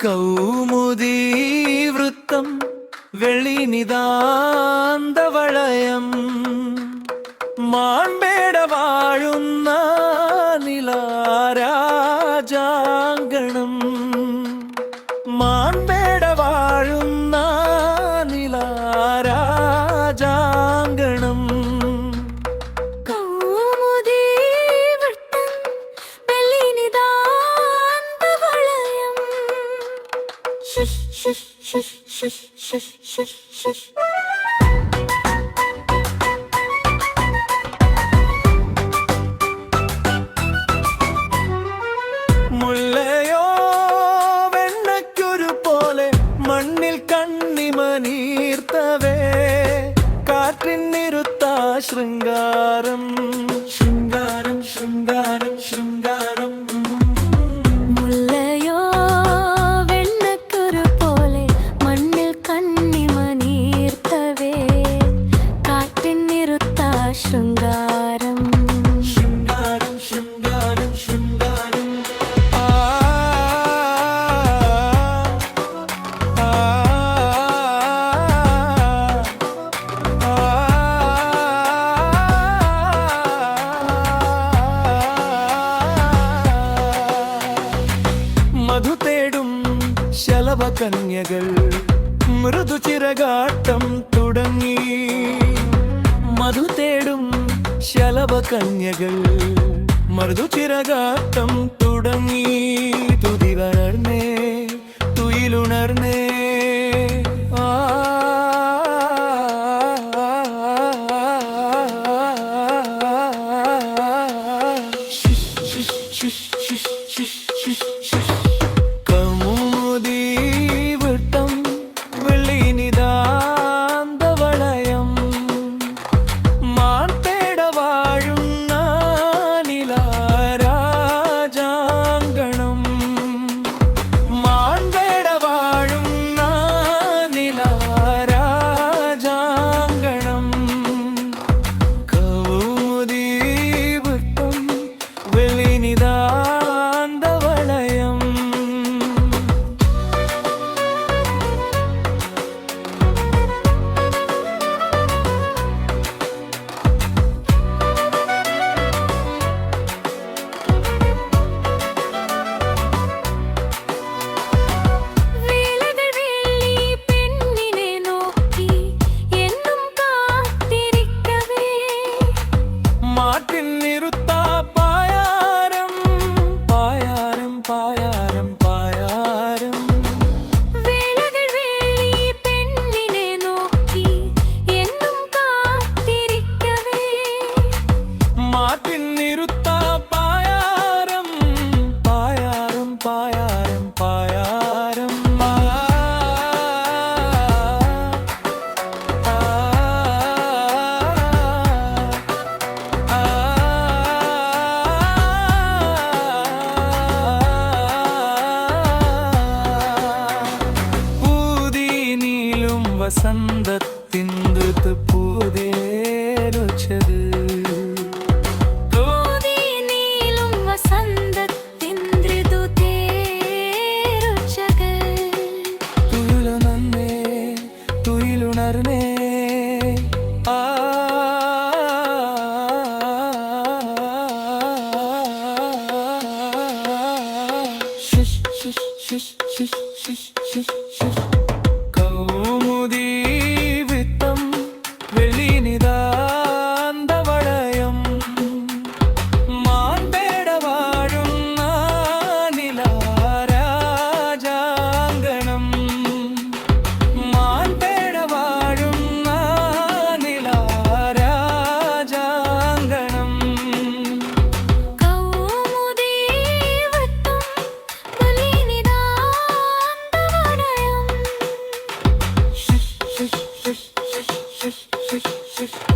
കൗമുദീ വൃത്തം വെള്ളിനിതാന്തവളയം മാൺപേട വാഴുന്ന മുല്ലയോ പോലെ മണ്ണിൽ കണ്ണിമനീർത്തവേ ശൃംഗാരം. ശൃംഗാരം ശൃംഗാരം ശൃംഗാരം. ശലഭ കന്യകൾ മൃദു ചിറകാട്ടം തുടങ്ങി. മധു തേടും ശലഭ കന്യകൾ മൃദു ചിറകാട്ടം തുടങ്ങി. തുതി വളർന്നേ തുയിലുണർന്നേ. കമുദി വസന്തത്തിൻ ഋതു പൂതേരുച്ചത് തുയിലുണർന്നേ ആ ശുഷ് ശുഷ് ശുഷ് ശുഷ് ശുഷ് Shh, shh, shh, shh, shh, shh.